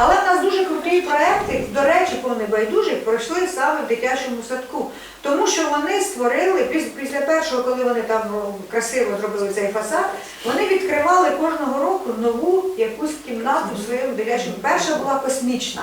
Але в нас дуже круті проекти, до речі, по небайдужих пройшли саме в дитячому садку. Тому що вони створили піс- після першого, коли вони там красиво зробили цей фасад, вони відкривали кожного року нову якусь кімнату в своєму дитячому. Перша була космічна.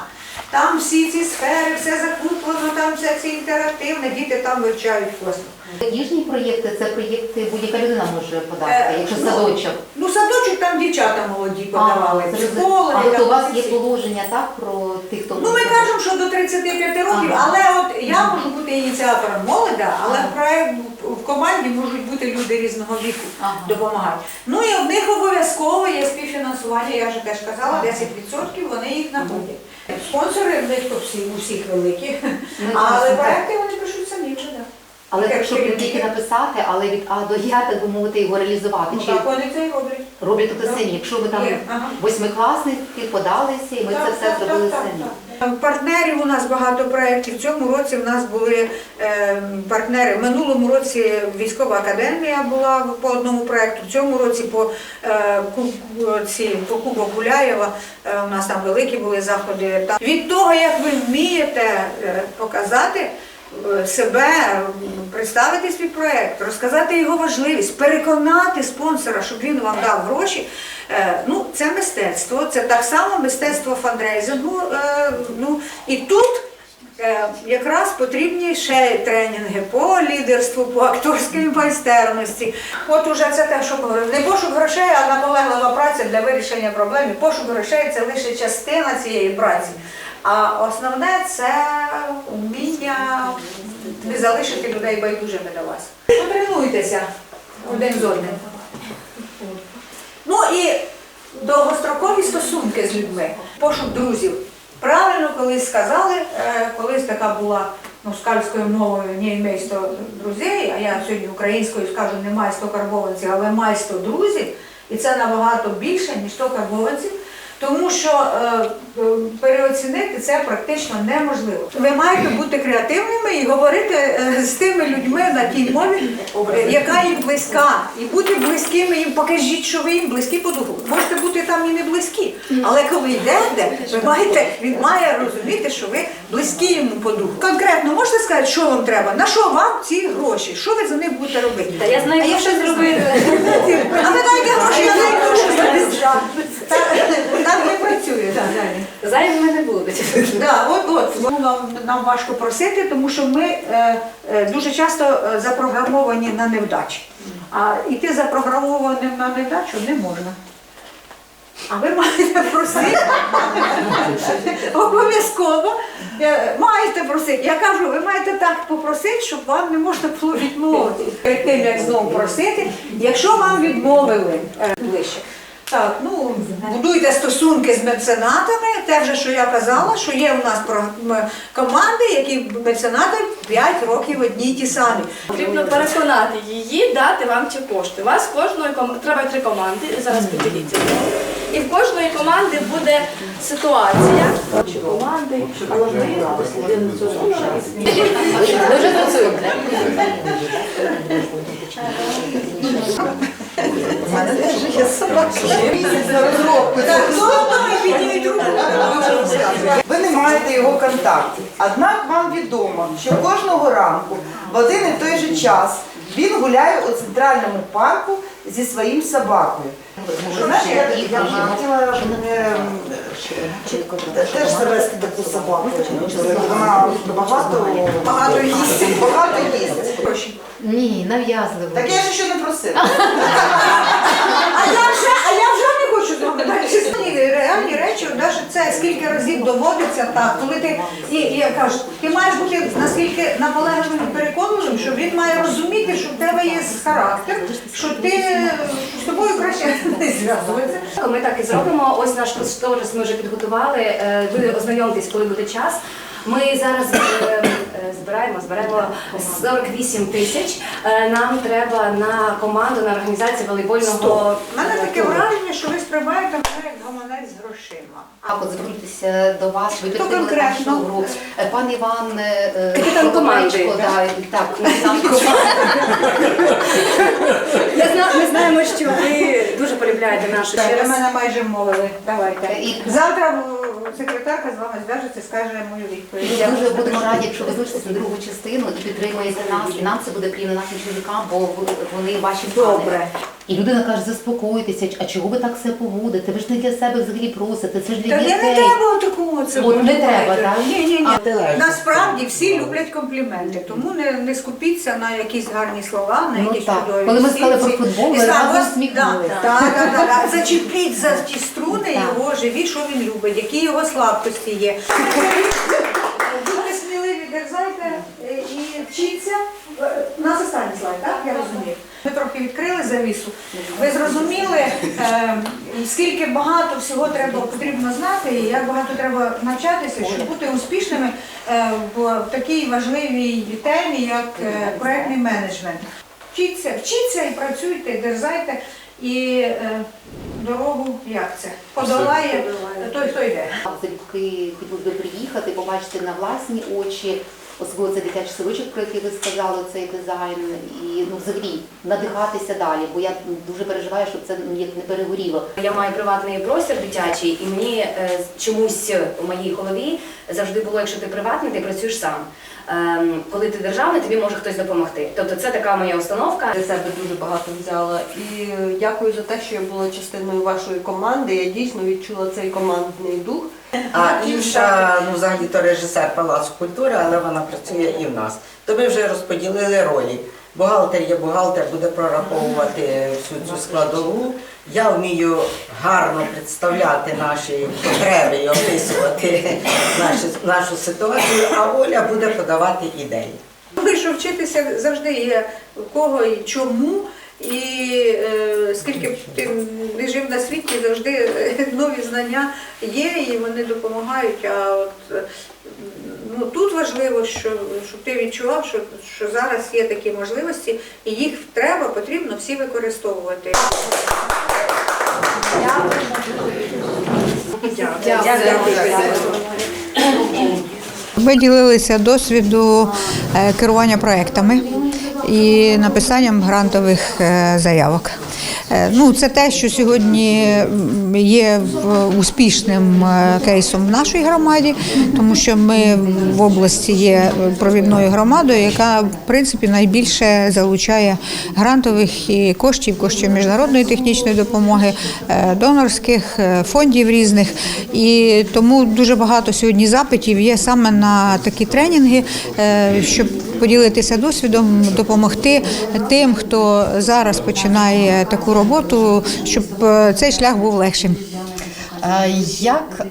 Там всі ці сфери, все закуплено, там все це інтерактивне, діти там вивчають космос. Їжні проєкти це проєкти будь-яка людина може подати, Е, якщо ну, садочок. Ну, садочок там дівчата молоді подавали, А, чи це- школи. а от у вас є положення так про тих, хто Ну, ми кажемо, що до 35 років, але от я можу бути ініціатором молода, але Ага. в проект в команді можуть бути люди різного віку Ага. допомагають. Ну і в них обов'язково є співфінансування, я вже теж казала, 10% вони їх знаходять. Спонсори в них у всіх великі, Ну, але проекти вони пишуть самі вже. да. Але Як якщо не тільки написати, але від А до Я, так би мовити, його реалізувати. Ну Чи так вони це і роблять. роблять тобто Так. самі? Якщо ви там восьмикласники подалися, і ми це все так, зробили так, самі. так, так. Партнерів у нас багато проєктів. В цьому році в нас були е, партнери. В минулому році військова академія була по одному проєкту. В цьому році по, е, по Кубу Гуляєва е, у нас там великі були заходи. Від того, як ви вмієте е, показати. Е, Себе представити свій проект, розказати його важливість, переконати спонсора, щоб він вам дав гроші. Е, Ну, це мистецтво, це так само мистецтво фандрейзингу. е, Ну і тут якраз потрібні ще тренінги по лідерству, по акторській майстерності. От уже це те, що говорили. Не пошук грошей, а наполеглива праця для вирішення проблем. Пошук грошей це лише частина цієї праці. А основне це вміння не залишити людей байдужими до вас. Потренуйтеся один з одним. Ну і довгострокові стосунки з людьми, пошук друзів. Правильно колись сказали, е, колись така була ну, скальською мовою не 100 друзей, а я сьогодні українською скажу не май 100 карбованців, але май 100 друзів. І це набагато більше, ніж 100 карбованців. Тому що е, е, переоцінити це практично неможливо. Ви маєте бути креативними і говорити е, з тими людьми на тій мові, е, яка їм близька, і бути близькими їм. Покажіть, що ви їм близькі по духу. Можете бути там і не близькі, але коли йдете, ви маєте, він має розуміти, що ви близькі йому по духу. Конкретно можете сказати, що вам треба, на що вам ці гроші, що ви за них будете робити? Та я знаю, А я що ще зробити. А ви дайте гроші, я знайду, що Так не працює. так, далі. Зайвими не будуть. Да, от, от. Ну, Нам, нам важко просити, тому що ми е, е, дуже часто е, запрограмовані на невдачі. А йти запрограмованим на невдачу не можна. А ви маєте просити. Обов'язково е, маєте просити. Я кажу, ви маєте так попросити, щоб вам не можна було відмовити. Перед тим, як знову просити, якщо вам відмовили е, ближче. Так, ну будуйте стосунки з меценатами. Те вже, що я казала, що є у нас про- команди, які меценати 5 років одні й ті самі. Потрібно переконати її дати вам ці кошти. У вас кожної ком- треба три команди. Зараз поділіться. І в кожної команди буде ситуація. Чи команди, але ми цю суму. У мене теж є собака. Так, хто підніміть руку? Ви не маєте його контактів. Однак вам відомо, що кожного ранку в один і той же час він гуляє у центральному парку зі своїм собакою. Знаєш, я, я б хотіла теж завести таку собаку. Вона багато, Багато їсть. багато їсть. Ні, нав'язливо. Так я ж ще не просила. А я вже, а я вже не хочу зробити. Ні, Реальні речі, навіть це скільки разів доводиться так, коли ти і, і я кажу, ти маєш бути наскільки наполегливим і переконливим, що він має розуміти, що в тебе є характер, що ти що з тобою краще не. Ми так і зробимо. Ось наш кошторис ми вже підготували. Е, Ви ознайомтесь, коли буде час. Ми зараз е, е, збираємо, збираємо 48 тисяч. Нам треба на команду, на організацію волейбольного. У мене таке враження, що ви сприймаєте з грошима. А от звернутися до вас, ви підтримали нашу гру. Е, Пан Іван е, е, Капітан команди, Коломейчко, да? да, так, капітан команди. Я зна, ми знаємо, що ви дуже полюбляєте нашу Так, ви раз. мене майже вмовили. Давайте. І- Завтра в- секретарка з вами зв'яжеться, скаже мою відповідь. Ми дуже будемо раді, якщо ви залишитеся на другу частину і підтримуєте нас, і нам це буде приємно нашим чоловікам, бо ви- вони ваші фани. Добре. І людина каже, заспокойтеся, а чого ви так все поводите? Ви ж не для себе взагалі просите, це ж для Та не, дітей. не треба такому це От не треба, так? Ні, ні, ні. Насправді всі люблять компліменти, тому не, не скупіться на якісь гарні слова, на Ну якісь так. чудові. Коли ми сказали про футбол, ми разом. Так, так, так, так, так. Зачепіть за ті струни його живі, що він любить, які його слабкості є. Будьте сміливі, дерзайте е, і вчіться. Е, У нас останній слайд, так? Я розумію. Ми трохи відкрили завісу. Ви зрозуміли, е, скільки багато всього треба потрібно знати, і як багато треба навчатися, щоб бути успішними е, в такій важливій темі, як е, проектний менеджмент. Вчіться, вчіться і працюйте, дерзайте. І е, дорогу як це? Подолає той, хто йде. Залюбки хотіли би приїхати, побачити на власні очі, особливо це дитячий сорочок, про який ви сказали, цей дизайн, і ну взагалі надихатися далі, бо я дуже переживаю, щоб це як не перегоріло. Я маю приватний простір дитячий, і мені е, чомусь у моїй голові завжди було, якщо ти приватний, ти працюєш сам. Ем, коли ти державний, тобі може хтось допомогти. Тобто це така моя установка. для себе дуже багато взяла. І е, дякую за те, що я була частиною вашої команди. Я дійсно відчула цей командний дух. А інша, ну взагалі то режисер Палацу культури, але вона працює і в нас. То ми вже розподілили ролі. Бухгалтер є бухгалтер, буде прораховувати всю цю складову. Я вмію гарно представляти наші потреби і описувати нашу, нашу ситуацію, а Оля буде подавати ідеї. Ви що вчитися завжди є кого і чому. І е, скільки ти не жив на світі, завжди е, нові знання є і вони допомагають. А от е, ну, тут важливо, що, щоб ти відчував, що, що зараз є такі можливості, і їх треба, потрібно всі використовувати. Ми ділилися досвіду е, керування проектами і написанням грантових е, заявок. Е, Ну, це те, що сьогодні є успішним е, кейсом в нашій громаді, тому що ми в області є провідною громадою, яка в принципі найбільше залучає грантових і коштів, коштів міжнародної технічної допомоги, донорських фондів різних. І тому дуже багато сьогодні запитів є саме на такі тренінги, щоб поділитися досвідом, допомогти тим, хто зараз починає таку роботу, щоб е, цей шлях був легшим. Як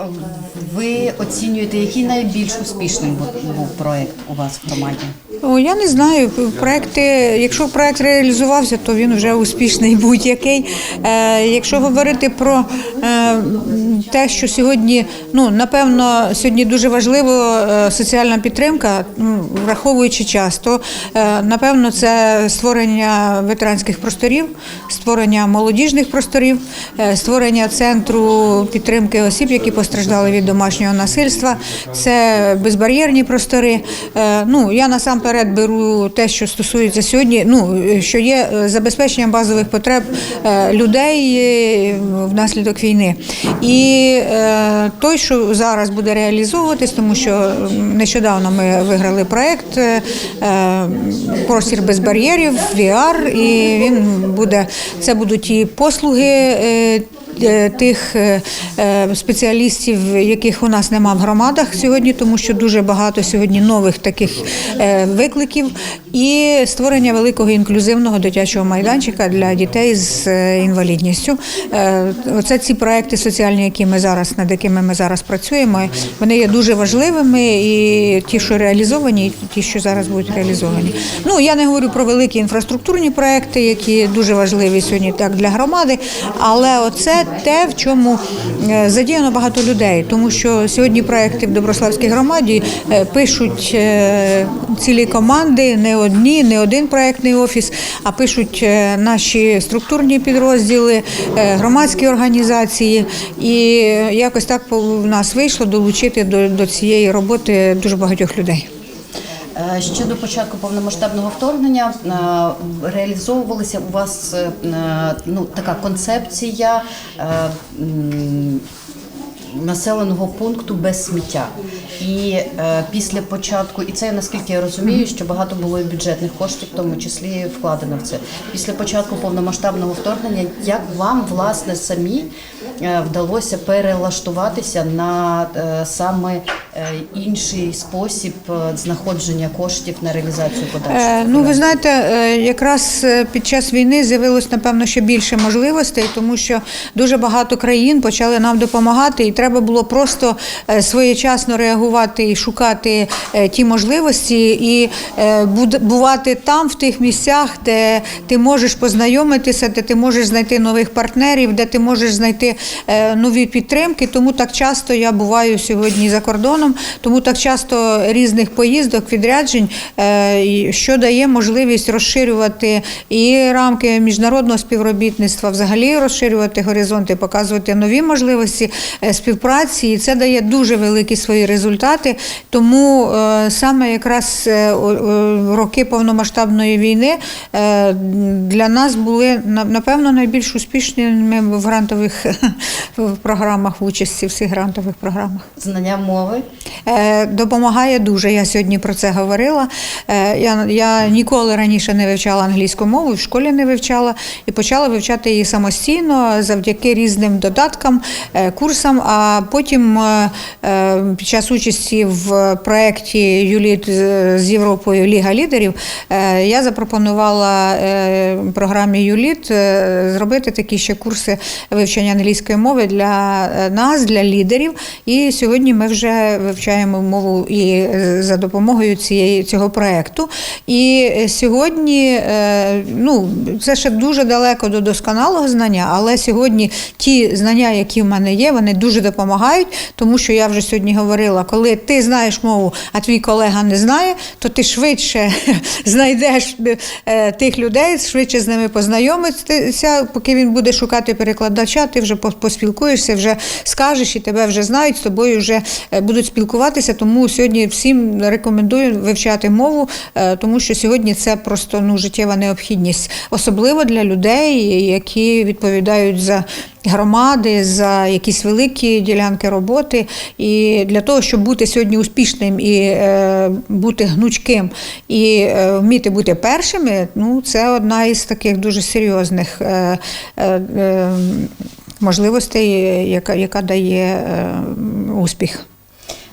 ви оцінюєте, який найбільш успішним був проект у вас в громаді? О, я не знаю. Проекти, якщо проект реалізувався, то він вже успішний будь-який. Е, якщо говорити про е, те, що сьогодні, ну напевно, сьогодні дуже важливо е, соціальна підтримка, ну, враховуючи час, то е, напевно це створення ветеранських просторів, створення молодіжних просторів, е, створення центру підтримки осіб, які постраждали від домашнього насильства. Це безбар'єрні простори. Е, Ну я насамперед беру те, що стосується сьогодні. Ну що є е, забезпечення базових потреб е, людей е, внаслідок війни. І той, що зараз буде реалізовуватись, тому що нещодавно ми виграли проект Простір без бар'єрів, VR, і він буде це будуть і послуги. Е, Тих е, е, спеціалістів, яких у нас нема в громадах сьогодні, тому що дуже багато сьогодні нових таких викликів, і створення великого інклюзивного дитячого майданчика для дітей з інвалідністю. Оце ці проекти соціальні, які ми зараз над якими ми зараз працюємо, вони є дуже важливими і ті, що реалізовані, і ті, що зараз будуть реалізовані. Ну я не говорю про великі інфраструктурні проекти, які дуже важливі сьогодні так для громади, але оце те, в чому е, задіяно багато людей, тому що сьогодні проекти в Доброславській громаді е, пишуть е, цілі команди, не одні, не один проектний офіс, а пишуть наші структурні підрозділи, громадські організації. І якось так в нас вийшло долучити до, до цієї роботи дуже багатьох людей. Ще до початку повномасштабного вторгнення е, реалізовувалася у вас е, ну, така концепція е, населеного пункту без сміття. І після початку, і це наскільки я розумію, що багато було і бюджетних коштів, в тому числі вкладено в це. Після початку повномасштабного вторгнення, як вам власне самі вдалося перелаштуватися на е, саме е, інший спосіб е, знаходження коштів на реалізацію подальших? Е, Ну, ви знаєте, е, якраз е, під час війни з'явилось напевно ще більше можливостей, тому що дуже багато країн почали нам допомагати, і треба було просто е, своєчасно реагувати і шукати е, ті можливості, і е, бувати там, в тих місцях, де ти можеш познайомитися, де ти можеш знайти нових партнерів, де ти можеш знайти е, нові підтримки. Тому так часто я буваю сьогодні за кордоном, тому так часто різних поїздок, відряджень, е, що дає можливість розширювати і рамки міжнародного співробітництва, взагалі розширювати горизонти, показувати нові можливості е, співпраці. І це дає дуже великі свої результати. Тому е, саме якраз е, роки повномасштабної війни е, для нас були напевно найбільш успішними в грантових в програмах в участі в всіх грантових програмах. Знання мови. Е, Допомагає дуже. Я сьогодні про це говорила. Е, Я, я ніколи раніше не вивчала англійську мову, в школі не вивчала і почала вивчати її самостійно завдяки різним додаткам, е, курсам. А потім під час участі в проєкті Юліт з Європою Ліга лідерів е, я запропонувала е, програмі Юліт зробити такі ще курси вивчення англійської мови для е, нас, для лідерів. І сьогодні ми вже вивчаємо мову і е, за допомогою цієї цього проекту. І е, сьогодні, ну це ще дуже далеко до досконалого знання, але сьогодні ті знання, які в мене є, вони дуже допомагають, тому що я вже сьогодні говорила, коли ти знаєш мову, а твій колега не знає, то ти швидше знайдеш тих людей, швидше з ними познайомитися, поки він буде шукати перекладача, ти вже поспілкуєшся, вже скажеш і тебе вже знають, з тобою вже е, будуть спілкуватися. Тому сьогодні всім рекомендую вивчати мову, е, тому що сьогодні це просто ну, життєва необхідність, особливо для людей, які відповідають за громади, за якісь великі ділянки роботи. І для того, щоб бути сьогодні успішним і е, бути гнучким і е, вміти бути першими, ну це одна із таких дуже серйозних е, е, е, можливостей, яка, яка дає е, успіх.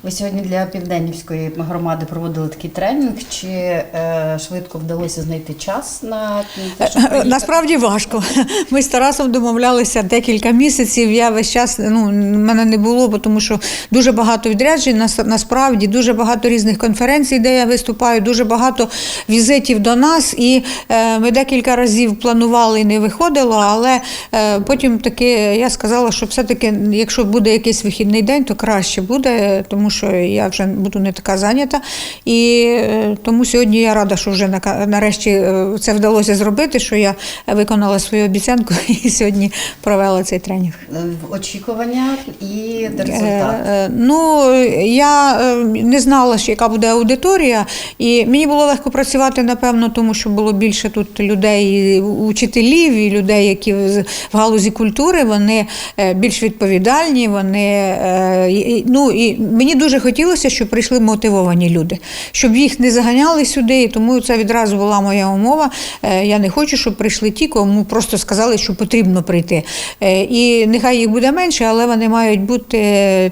Ви сьогодні для південнівської громади проводили такий тренінг. Чи е, швидко вдалося знайти час на те, щоб приїхати? Насправді важко. Ми з Тарасом домовлялися декілька місяців. Я весь час ну мене не було, тому що дуже багато відряджень. нас- Насправді дуже багато різних конференцій, де я виступаю, дуже багато візитів до нас. І е, ми декілька разів планували і не виходило. Але е, потім таки я сказала, що все-таки, якщо буде якийсь вихідний день, то краще буде, тому що я вже буду не така зайнята. І е, тому сьогодні я рада, що вже нарешті е, це вдалося зробити, що я виконала свою обіцянку і сьогодні провела цей тренінг. В очікування і Е, результат. е, Ну, я е, не знала, що яка буде аудиторія, і мені було легко працювати, напевно, тому що було більше тут людей, учителів, і людей, які в галузі культури, вони е, більш відповідальні, вони е, ну і мені дуже хотілося, щоб прийшли мотивовані люди, щоб їх не заганяли сюди, тому це відразу була моя умова. Е, Я не хочу, щоб прийшли ті, кому просто сказали, що потрібно прийти. Е, І нехай їх буде менше, але вони мають бути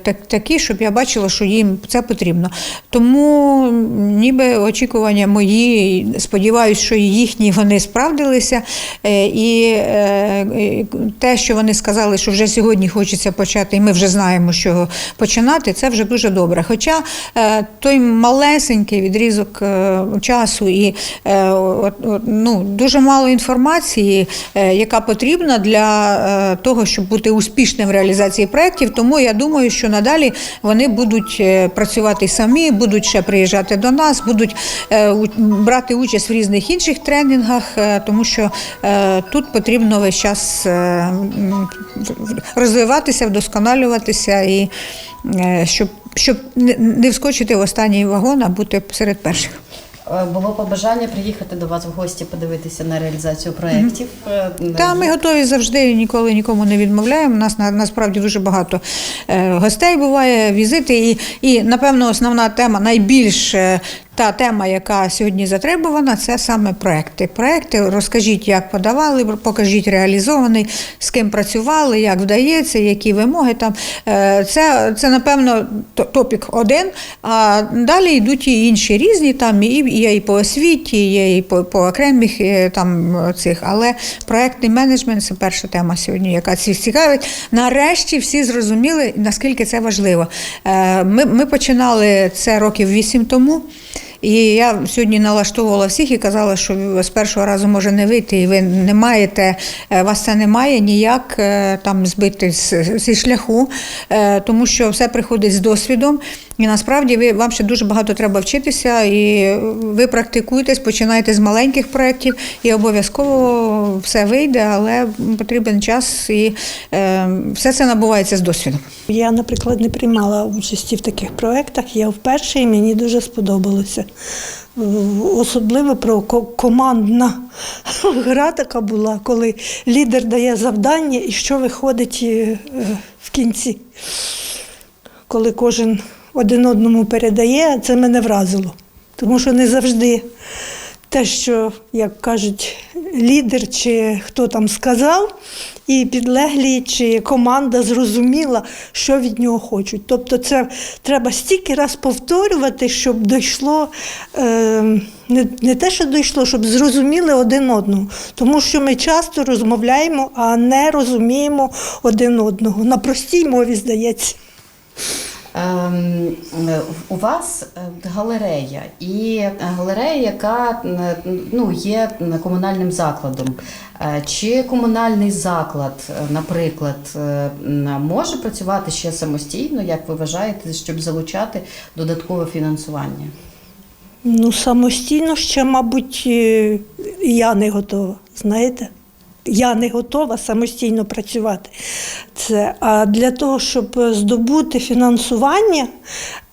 так, такі, щоб я бачила, що їм це потрібно. Тому ніби очікування мої, сподіваюся, що їхні вони справдилися. Е, І е, те, що вони сказали, що вже сьогодні хочеться почати, і ми вже знаємо, чого починати, це вже дуже добре. Хоча е, той малесенький відрізок е, часу і е, ну, дуже мало інформації, яка потрібна для того, щоб бути успішним в реалізації проєктів. Тому я думаю, що надалі вони будуть працювати самі, будуть ще приїжджати до нас, будуть брати участь в різних інших тренінгах, тому що тут потрібно весь час розвиватися, вдосконалюватися і щоб, щоб не- вскочити в останній вагон, а бути серед перших. Е, Було побажання приїхати до вас в гості, подивитися на реалізацію проєктів. Е, Та ми готові завжди ніколи нікому не відмовляємо. У нас на, насправді дуже багато е, гостей буває, візити. І, і напевно основна тема, найбільш та тема, яка сьогодні затребувана, це саме проекти. Проекти розкажіть, як подавали, покажіть реалізований, з ким працювали, як вдається, які вимоги там. Е, Це, це напевно топік один. А далі йдуть і інші різні. Там і є і по освіті, є і по, по окремих е, там цих. Але проектний менеджмент це перша тема сьогодні, яка всіх цікавить. Нарешті всі зрозуміли, наскільки це важливо. Е, Ми, ми починали це років вісім тому. І я сьогодні налаштовувала всіх і казала, що з першого разу може не вийти, і ви не маєте, е, вас це не має ніяк е, там збити зі шляху, е, тому що все приходить з досвідом. І насправді ви вам ще дуже багато треба вчитися, і ви практикуєтесь, починаєте з маленьких проєктів, і обов'язково все вийде, але потрібен час, і е, все це набувається з досвідом. Я, наприклад, не приймала участі в таких проєктах. Я вперше і мені дуже сподобалося. Особливо про командна гра така була, коли лідер дає завдання і що виходить е, в кінці. Коли кожен один одному передає, це мене вразило. Тому що не завжди те, що, як кажуть, лідер чи хто там сказав, і підлеглі чи команда зрозуміла, що від нього хочуть. Тобто це треба стільки раз повторювати, щоб дійшло е, не, не те, що дійшло, щоб зрозуміли один одного. Тому що ми часто розмовляємо, а не розуміємо один одного. На простій мові здається. Ем, е, У вас е, галерея, і е, галерея, яка ну, є комунальним закладом. Чи комунальний заклад, наприклад, може працювати ще самостійно, як ви вважаєте, щоб залучати додаткове фінансування? Ну, самостійно ще, мабуть, я не готова, знаєте? Я не готова самостійно працювати. Це, а для того, щоб здобути фінансування,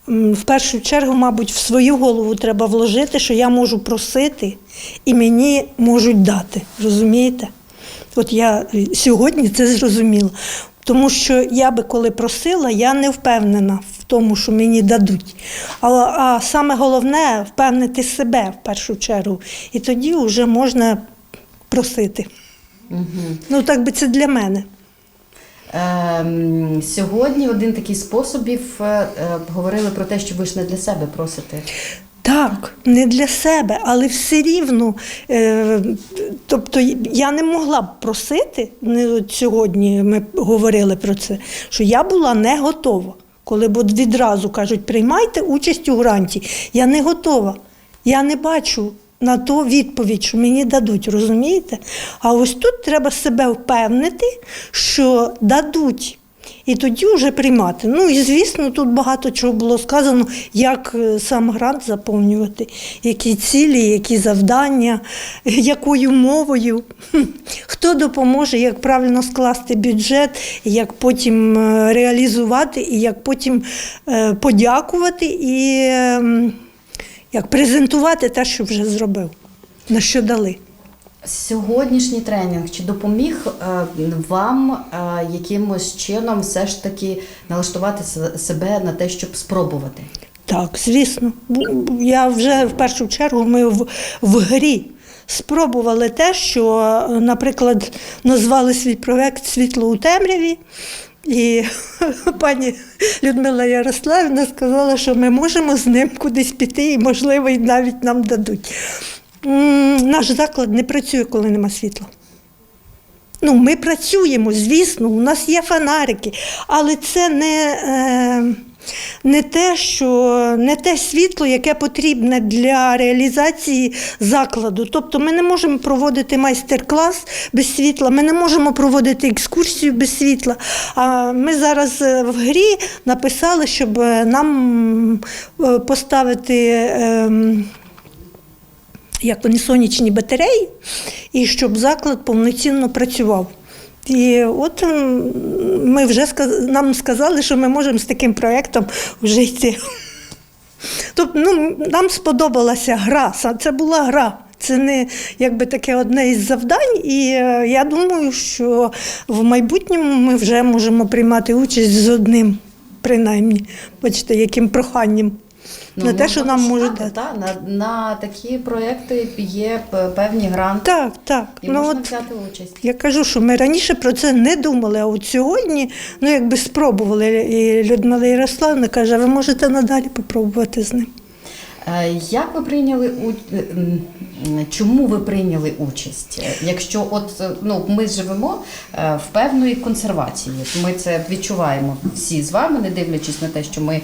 в першу чергу, мабуть, в свою голову треба вложити, що я можу просити і мені можуть дати. Розумієте? От я сьогодні це зрозуміла. Тому що я би коли просила, я не впевнена в тому, що мені дадуть. А, а саме головне впевнити себе в першу чергу. І тоді вже можна просити. Ну, так би це для мене. Ем, Сьогодні один такий способів е, е, говорили про те, що ви ж не для себе просите. Так, не для себе, але все рівно. Е, тобто я не могла б просити, не от сьогодні ми говорили про це, що я була не готова. Коли б відразу кажуть, приймайте участь у гранті. Я не готова. Я не бачу на то відповідь, що мені дадуть, розумієте? А ось тут треба себе впевнити, що дадуть. І тоді вже приймати. Ну і звісно, тут багато чого було сказано, як е, сам грант заповнювати, які цілі, які завдання, якою мовою, хто допоможе, як правильно скласти бюджет, як потім е, реалізувати, і як потім е, подякувати і е, м, як презентувати те, що вже зробив, на що дали. Сьогоднішній тренінг чи допоміг е, вам е, якимось чином все ж таки налаштувати себе на те, щоб спробувати? Так, звісно. Я вже в першу чергу ми в, в грі спробували те, що, е, наприклад, назвали свій проект Світло у темряві. І пані Людмила Ярославівна сказала, що ми можемо з ним кудись піти, і, можливо, і навіть нам дадуть. Наш заклад не працює, коли нема світла. Ну, ми працюємо, звісно, у нас є фонарики, але це не, е, не те, що не те світло, яке потрібне для реалізації закладу. Тобто ми не можемо проводити майстер-клас без світла, ми не можемо проводити екскурсію без світла. А ми зараз е, в грі написали, щоб е, нам е, поставити. ем, як вони сонячні батареї, і щоб заклад повноцінно працював. І от ми вже нам сказали, що ми можемо з таким проєктом вже йти. Тобто, ну, нам сподобалася гра. Це була гра. Це не якби таке одне із завдань, і е, я думаю, що в майбутньому ми вже можемо приймати участь з одним, принаймні, бачите, яким проханням. На те, що нам можуть дати. Та, на, на такі проекти є певні гранти, Так, так. і Ну, можна от, взяти участь. Я кажу, що ми раніше про це не думали, а от сьогодні, ну якби спробували. І Людмила Ярославна каже, а ви можете надалі попробувати з ним. Е, Як ви прийняли е, чому ви прийняли участь? Е, Якщо от ну ми живемо в певної консервації, ми це відчуваємо всі з вами, не дивлячись на те, що ми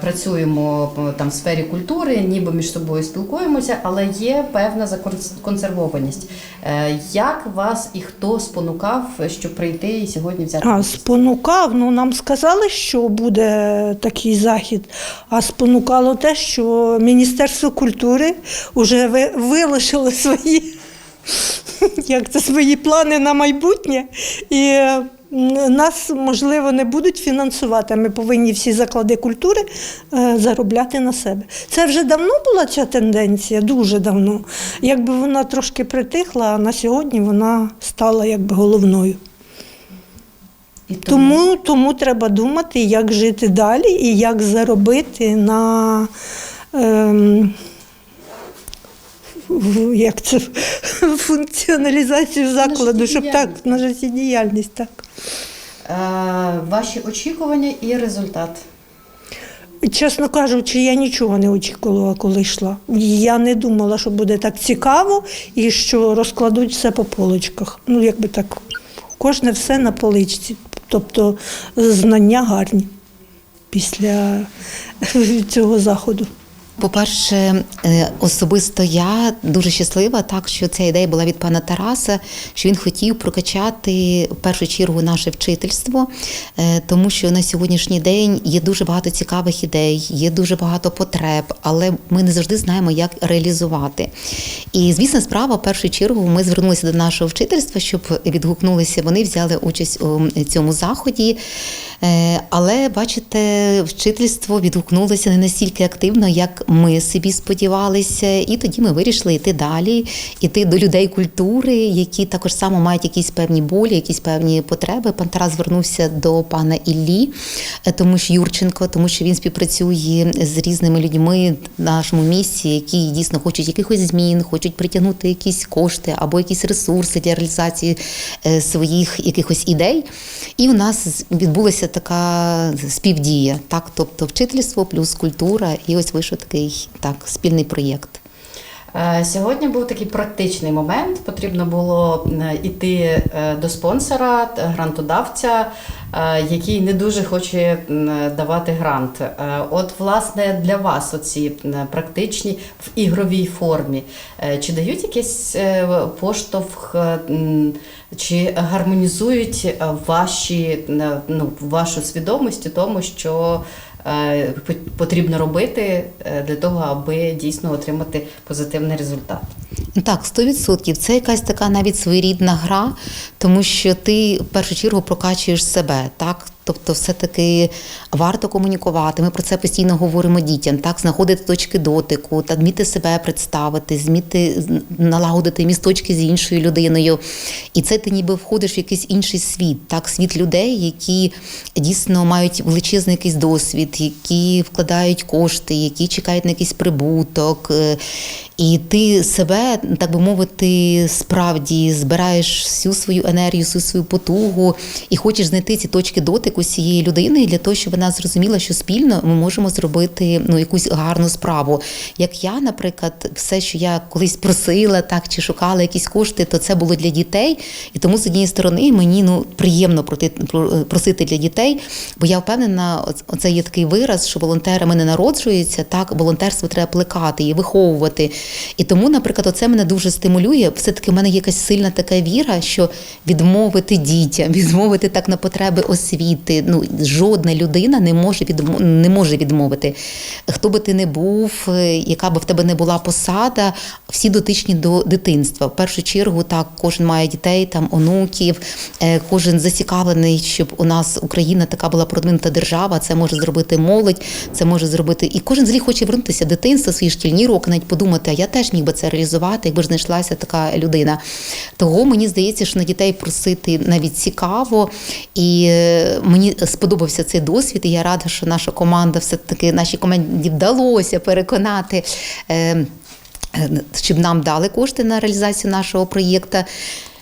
працюємо е, там в сфері культури, ніби між собою спілкуємося, але є певна законсервованість. Е, Як вас і хто спонукав, щоб прийти і сьогодні взяти А спонукав, ну нам сказали, що буде такий захід, а спонукало те, що Міністерство культури вже вилишило свої, як це, свої плани на майбутнє. І нас, можливо, не будуть фінансувати. Ми повинні всі заклади культури е, заробляти на себе. Це вже давно була ця тенденція, дуже давно. Якби вона трошки притихла, а на сьогодні вона стала якби головною. І Тому, тому треба думати, як жити далі і як заробити на ем, як це, функціоналізацію закладу, щоб так, на життєдіяльність, так. Е, Ваші очікування і результат. Чесно кажучи, я нічого не очікувала, коли йшла. Я не думала, що буде так цікаво і що розкладуть все по полочках. Ну, якби так, кожне все на поличці. Тобто знання гарні після цього заходу. По-перше, е, особисто я дуже щаслива, так що ця ідея була від пана Тараса, що він хотів прокачати в першу чергу наше вчительство, е, тому що на сьогоднішній день є дуже багато цікавих ідей, є дуже багато потреб, але ми не завжди знаємо, як реалізувати. І звісно, справа в першу чергу ми звернулися до нашого вчительства, щоб відгукнулися. Вони взяли участь у цьому заході. Е, Але бачите, вчительство відгукнулося не настільки активно, як ми собі сподівалися. І тоді ми вирішили йти далі, йти до людей культури, які також само мають якісь певні болі, якісь певні потреби. Пан Тарас звернувся до пана Іллі, е, тому що Юрченко, тому що він співпрацює з різними людьми в нашому місті, які дійсно хочуть якихось змін, хочуть притягнути якісь кошти або якісь ресурси для реалізації е, своїх якихось ідей. І у нас відбулася така співдія, так, тобто вчительство плюс культура, і ось вийшов такий так спільний проєкт. Е, Сьогодні був такий практичний момент. Потрібно було е, іти е, до спонсора, грантодавця, е, який не дуже хоче давати грант. Е, От, власне, для вас оці практичні в ігровій формі. е, Чи дають якийсь е, поштовх, е, чи гармонізують е, ваші е, ну, вашу свідомість у тому, що е, потрібно робити е, для того, аби дійсно отримати позитивний результат. Так, 100%. Це якась така навіть своєрідна гра, тому що ти в першу чергу прокачуєш себе, так? Тобто, все-таки варто комунікувати. Ми про це постійно говоримо дітям, так, знаходити точки дотику, та вміти себе представити, зміти налагодити місточки з іншою людиною. І це ти ніби входиш в якийсь інший світ, так, світ людей, які дійсно мають величезний якийсь досвід, які вкладають кошти, які чекають на якийсь прибуток. І ти себе, так би мовити, справді збираєш всю свою енергію, всю свою потугу і хочеш знайти ці точки дотику цієї людини для того, щоб вона зрозуміла, що спільно ми можемо зробити ну, якусь гарну справу. Як я, наприклад, все, що я колись просила, так чи шукала якісь кошти, то це було для дітей. І тому з однієї сторони мені ну приємно просити для дітей, бо я впевнена, оце є такий вираз, що волонтерами не народжуються, так волонтерство треба плекати і виховувати. І тому, наприклад, оце мене дуже стимулює. Все-таки в мене є якась сильна така віра, що відмовити дітям, відмовити так на потреби освіти. Ну, жодна людина не може відмо- не може відмовити. Хто би ти не був, е, яка би в тебе не була посада, всі дотичні до дитинства. В першу чергу, так, кожен має дітей, там онуків, е, кожен зацікавлений, щоб у нас Україна така була продвинута держава. Це може зробити молодь, це може зробити. І кожен з них хоче вернутися в дитинство, свої шкільні роки, навіть подумати, я теж міг би це реалізувати, якби ж знайшлася така людина. Того мені здається, що на дітей просити навіть цікаво. І е, мені сподобався цей досвід. І я рада, що наша команда все-таки нашій команді вдалося переконати. е, е, Щоб нам дали кошти на реалізацію нашого проєкту.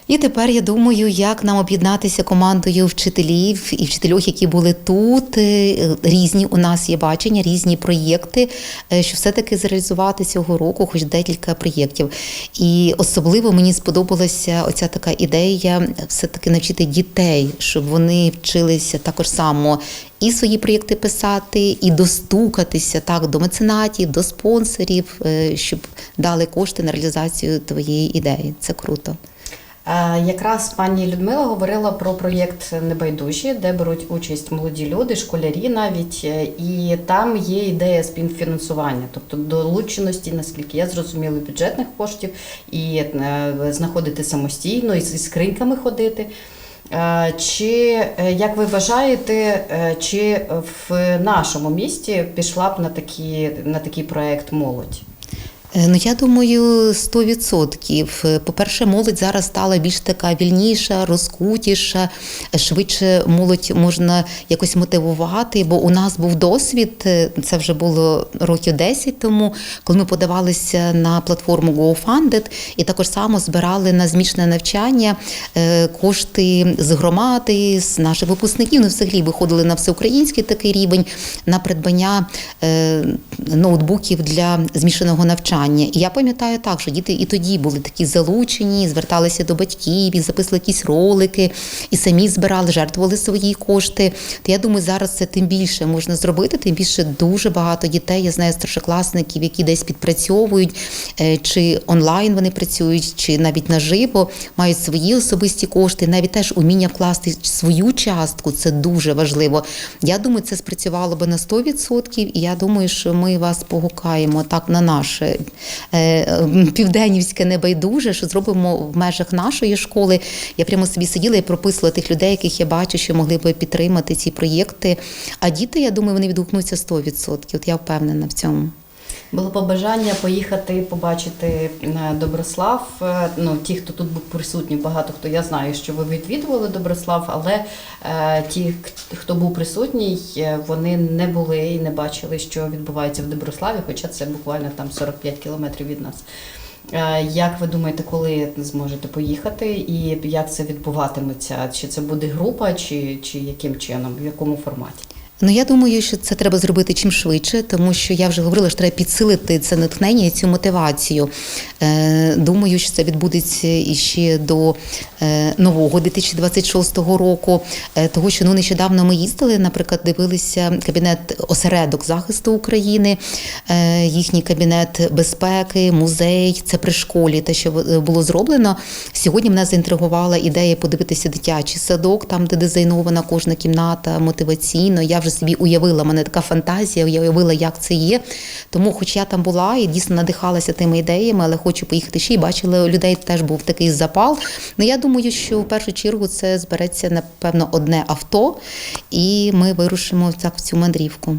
І тепер я думаю, як нам об'єднатися командою вчителів і вчителів, які були тут. Е, Різні у нас є бачення, різні проєкти, е, що все-таки зреалізувати цього року, хоч декілька проєктів. І особливо мені сподобалася оця така ідея все-таки навчити дітей, щоб вони вчилися також само і свої проєкти писати, і достукатися так до меценатів, до спонсорів, е, щоб дали кошти на реалізацію твоєї ідеї. Це круто. Е, Якраз пані Людмила говорила про проєкт Небайдужі, де беруть участь молоді люди, школярі навіть, е, і там є ідея співфінансування, тобто долученості, наскільки я зрозуміла, бюджетних коштів і е, знаходити самостійно і зі скриньками ходити. Чи як ви вважаєте, чи в нашому місті пішла б на такі на такий проект молодь? Е, Ну, я думаю, 100%. По-перше, молодь зараз стала більш така вільніша, розкутіша, швидше молодь можна якось мотивувати, бо у нас був досвід, е, це вже було років 10 тому, коли ми подавалися на платформу GoFunded і також само збирали на змішане навчання е, кошти з громади, з наших випускників. Ну, взагалі виходили на всеукраїнський такий рівень на придбання е, ноутбуків для змішаного навчання. І я пам'ятаю так, що діти і тоді були такі залучені, зверталися до батьків, і записували якісь ролики, і самі збирали, жертвували свої кошти. То я думаю, зараз це тим більше можна зробити, тим більше дуже багато дітей. Я знаю старшокласників, які десь підпрацьовують, е, чи онлайн вони працюють, чи навіть наживо, мають свої особисті кошти, навіть теж уміння вкласти свою частку. Це дуже важливо. Я думаю, це спрацювало би на 100%, і я думаю, що ми вас погукаємо так на наше південнівське небайдуже, що зробимо в межах нашої школи. Я прямо собі сиділа і прописувала тих людей, яких я бачу, що могли би підтримати ці проєкти. А діти, я думаю, вони відгукнуться 100%. От я впевнена в цьому. Було побажання поїхати побачити е, Доброслав. Е, Ну, ті, хто тут був присутній, багато хто я знаю, що ви відвідували Доброслав, але е, ті, хто був присутній, вони не були і не бачили, що відбувається в Доброславі, хоча це буквально там 45 кілометрів від нас. Як ви думаєте, коли зможете поїхати і як це відбуватиметься? Чи це буде група, чи, чи яким чином, в якому форматі? Ну я думаю, що це треба зробити чим швидше, тому що я вже говорила, що треба підсилити це натхнення і цю мотивацію. Е, Думаю, що це відбудеться іще до е, нового 2026 року. Е, Того, що ну нещодавно ми їздили, наприклад, дивилися кабінет осередок захисту України, їхній кабінет безпеки, музей. Це при школі, те, що було зроблено. Сьогодні мене заінтригувала ідея подивитися дитячий садок, там де дизайнована кожна кімната мотиваційно. Я вже собі уявила, мене така фантазія, я уявила, як це є. Тому, хоч я там була і дійсно надихалася тими ідеями, але хочу поїхати ще і бачила, людей теж був такий запал. Ну я думаю, що в першу чергу це збереться напевно одне авто, і ми вирушимо так в цю мандрівку.